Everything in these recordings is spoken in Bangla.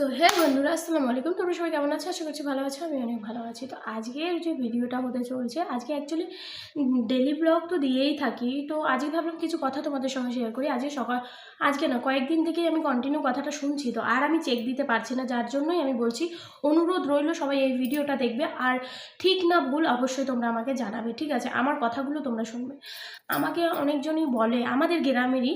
সো হ্যাঁ বন্ধুরা, আসসালামু আলাইকুম। তোমরা সবাই কেমন আছো? আশা করছি ভালো আছো, আমি অনেক ভালো আছি। তো আজকের যে ভিডিওটা হতে চলছে, আজকে অ্যাকচুয়ালি ডেলি ব্লগ তো দিয়েই থাকি। তো আজকে ভাবলাম কিছু কথা তোমাদের সঙ্গে শেয়ার করি। আজকে সকাল, আজকে না, কয়েকদিন থেকেই আমি কন্টিনিউ কথাটা শুনছি। তো আর আমি চেক দিতে পারছি না, যার জন্যই আমি বলছি, অনুরোধ রইল, সবাই এই ভিডিওটা দেখবে। আর ঠিক না ভুল, অবশ্যই তোমরা আমাকে জানাবে, ঠিক আছে? আমার কথাগুলো তোমরা শুনবে। আমাকে অনেকজনই বলে, আমাদের গ্রামেরই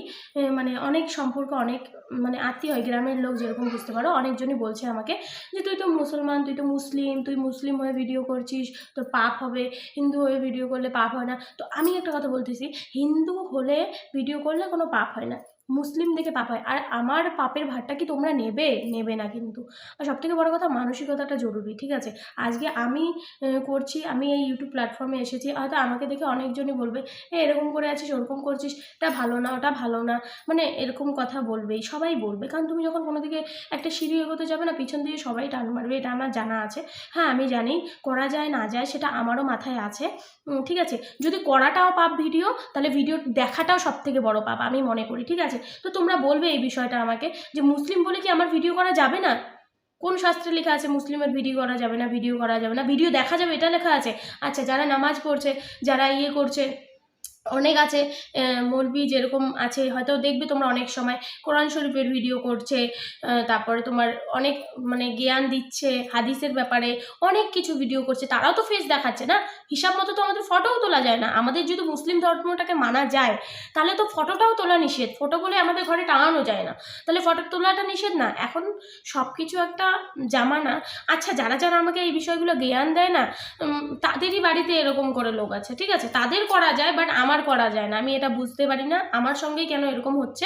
মানে অনেক সম্পর্ক, অনেক মানে আত্মীয় হয়, গ্রামের লোক যেরকম, বুঝতে পারো? অনেকজনই বলছে আমাকে যে, তুই তো মুসলমান, তুই তো মুসলিম, তুই মুসলিম হয়ে ভিডিও করছিস, তোর পাপ হবে, হিন্দু হয়ে ভিডিও করলে পাপ হয় না। তো আমি একটা কথা বলতেছি, হিন্দু হলে ভিডিও করলে কোনো পাপ হয় না। মুসলিম দেখে পাপ হয়। আর আমার পাপের ভারটা কি তোমরা নেবে? নেবে না কিন্তু। আর সবথেকে বড় কথা মানসিকতাটা জরুরি, ঠিক আছে? আজকে আমি করছি, আমি এই ইউটিউব প্ল্যাটফর্মে এসেছি। হয়তো আমাকে দেখে অনেকজনই বলবে, এ, এরকম করে আছিস, ওরকম করছিস, এটা ভালো না, ওটা ভালো না। মানে এরকম কথা বলবেই, সবাই বলবে। কারণ তুমি যখন কোনো দিকে একটা সিঁড়ি এগোতে যাবে না, পিছন দিয়ে সবাই টান মারবে, এটা আমার জানা আছে। হ্যাঁ আমি জানি, করা যায়, না যায়, সেটা আমারও মাথায় আছে। ঠিক আছে? যদি করাটাও পাপ ভিডিও, তাহলে ভিডিও দেখাটাও সব থেকে বড় পাপ, আমি মনে করি, ঠিক আছে? তো তোমরা বলবে এই বিষয়টা আমাকে যে মুসলিম বলে কি আমার ভিডিও করা যাবে না? কোন শাস্ত্রে লেখা আছে মুসলিমের ভিডিও করা যাবে না ভিডিও করা যাবে না? ভিডিও দেখা যাবে, এটা লেখা আছে। আচ্ছা যারা নামাজ পড়ছে, যারা ইয়ে করছে অনেক আছে মৌলবি যেরকম আছে, হয়তো দেখবে তোমরা অনেক সময় কোরআন শরীফের ভিডিও করছে তারপরে তোমার অনেক মানে জ্ঞান দিচ্ছে, হাদিসের ব্যাপারে অনেক কিছু ভিডিও করছে, তারাও তো ফেস দেখাচ্ছে না? হিসাব মতো তো আমাদের ফটোও তোলা যায় না। আমাদের যদি মুসলিম ধর্মটাকে মানা যায়, তাহলে তো ফটোটাও তোলা নিষেধ। ফটো বলে আমাদের ঘরে টাঙানো যায় না। তাহলে ফটো তোলাটা নিষেধ না। এখন সব কিছু একটা জামানা। আচ্ছা যারা যারা আমাকে এই বিষয়গুলো জ্ঞান দেয় না তাদেরই বাড়িতে এরকম করে লোক আছে, ঠিক আছে? তাদের করা যায় বাট আমার করা যায় না, আমি এটা বুঝতে পারি না, আমার সঙ্গেই কেন এরকম হচ্ছে?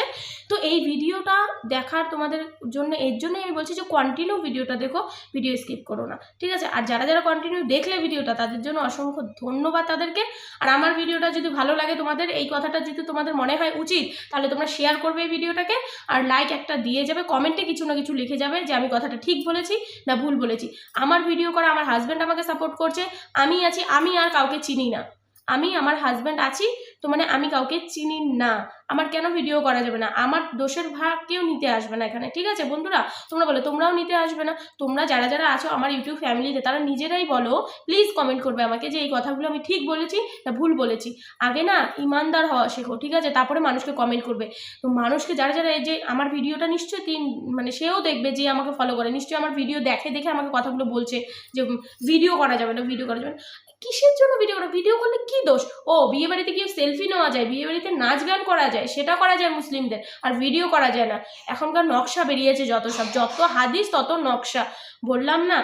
তো এই ভিডিওটা দেখার তোমাদের জন্য, এর জন্যই আমি বলছি যে কন্টিনিউ ভিডিওটা দেখো ভিডিও স্কিপ করো না, ঠিক আছে? আর যারা যারা কন্টিনিউ দেখলে ভিডিওটা, তাদের জন্য অসংখ্য ধন্যবাদ তাদেরকে। আর আমার ভিডিওটা যদি ভালো লাগে তোমাদের, এই কথাটা যদি তোমাদের মনে হয় উচিত, তাহলে তোমরা শেয়ার করবে এই ভিডিওটাকে। আর লাইক একটা দিয়ে যাবে কমেন্টে কিছু না কিছু লিখে যাবে যে আমি কথাটা ঠিক বলেছি না ভুল বলেছি। আমার ভিডিও করা, আমার হাজব্যান্ড আমাকে সাপোর্ট করছে, আমি আছি, আমি আর কাউকে চিনি না। আমি আমার হাজব্যান্ড আছি তো মানে আমি কাউকে চিনি না। আমার কেন ভিডিও করা যাবে না? আমার দোষের ভাগ কেউ নিতে আসবে না এখানে, ঠিক আছে বন্ধুরা? তোমরা বলো, তোমরাও নিতে আসবে না? তোমরা যারা যারা আছো আমার ইউটিউব ফ্যামিলিতে তারা নিজেরাই বলো প্লিজ কমেন্ট করবে আমাকে যে এই কথাগুলো আমি ঠিক বলেছি না ভুল বলেছি। আগে না ইমানদার হওয়া শেখো, ঠিক আছে? তারপরে মানুষকে কমেন্ট করবে। তো মানুষকে যারা যারা এই যে আমার ভিডিওটা নিশ্চয়ই তিন মানে সেও দেখবে যে আমাকে ফলো করে। নিশ্চয়ই আমার ভিডিও দেখে দেখে আমাকে কথাগুলো বলছে যে ভিডিও করা যাবে না ভিডিও করা যাবে না। কিসের জন্য ভিডিও করা? ভিডিও করলে কি দোষ? ও বিয়ে বাড়িতে গিয়ে সেলফি নেওয়া যায়? বিয়ে বাড়িতে নাচ গান করা যায়? সেটা করা যায় মুসলিমদের, আর ভিডিও করা যায় না। এখনকার নকশা বেরিয়েছে যত সব, যত হাদিস তত নকশা। বললাম না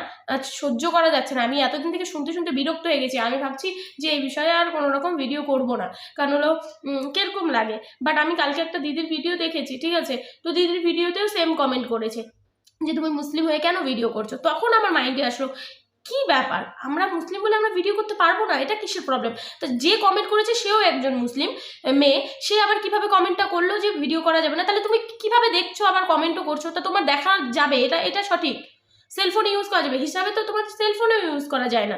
সহ্য করা যাচ্ছে না। আমি এতদিন থেকে শুনতে শুনতে বিরক্ত হয়ে গেছি। আমি ভাবছি যে এই বিষয়ে আর কোনো রকম ভিডিও করব না। কারণ হলো কীরকম লাগে? বাট আমি কালকে একটা দিদির ভিডিও দেখেছি, ঠিক আছে? তো দিদির ভিডিওতেও সেম কমেন্ট করেছে। যে তুমি মুসলিম হয়ে কেন ভিডিও করছ? তখন আমার মাইন্ডে আসলো কি ব্যাপার? আমরা মুসলিম বলে আমরা ভিডিও করতে পারব না? এটা কিসের প্রবলেম তো যে কমেন্ট করেছে সেও একজন মুসলিম মেয়ে। সে আবার কীভাবে কমেন্টটা করল যে ভিডিও করা যাবে না? তাহলে তুমি কীভাবে দেখছ আবার কমেন্টও করছ? তা তোমার দেখা যাবে, এটা এটা সঠিক। সেলফোন ইউজ করা যাবে। হিসাবে তো তোমার সেলফোনেও ইউজ করা যায় না।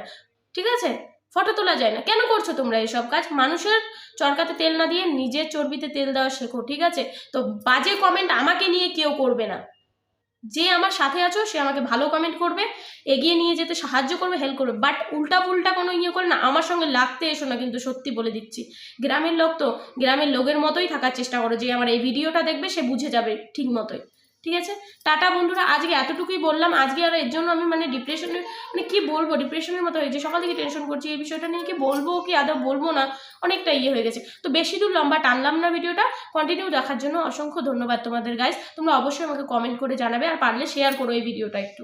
ঠিক আছে? ফটো তোলা যায় না। কেন করছ তোমরা এসব কাজ? মানুষের চরকাতে তেল না দিয়ে নিজের চর্বিতে তেল দেওয়া শেখো, ঠিক আছে? তো বাজে কমেন্ট আমাকে নিয়ে কেউ করবে না। যে আমার সাথে আছো, সে আমাকে ভালো কমেন্ট করবে, এগিয়ে নিয়ে যেতে সাহায্য করবে হেল্প করবে। বাট উল্টা পুল্টা কোনো ইয়ে করে না, আমার সঙ্গে লাগতে এসো না কিন্তু সত্যি বলে দিচ্ছি। গ্রামের লোক তো, গ্রামের লোকের মতোই থাকার চেষ্টা করো যে আমার এই ভিডিওটা দেখবে, সে বুঝে যাবে ঠিক মতোই। ঠিক আছে? টাটা বন্ধুরা, আজকে এতটুকুই বললাম। আজকে আর এর জন্য আমি মানে ডিপ্রেশনের মানে কি বলব? ডিপ্রেশনের মতো হয়েছে সকাল থেকে টেনশন করছি। এই বিষয়টা নিয়ে কি বলব কি আদৌ বলব না, অনেকটা ইয়ে হয়ে গেছে। তো বেশি দূর লম্বা টানলাম না ভিডিওটা। কন্টিনিউ দেখার জন্য অসংখ্য ধন্যবাদ তোমাদের গাইজ তোমরা অবশ্যই আমাকে কমেন্ট করে জানাবে আর পারলে শেয়ার করো এই ভিডিওটা একটু।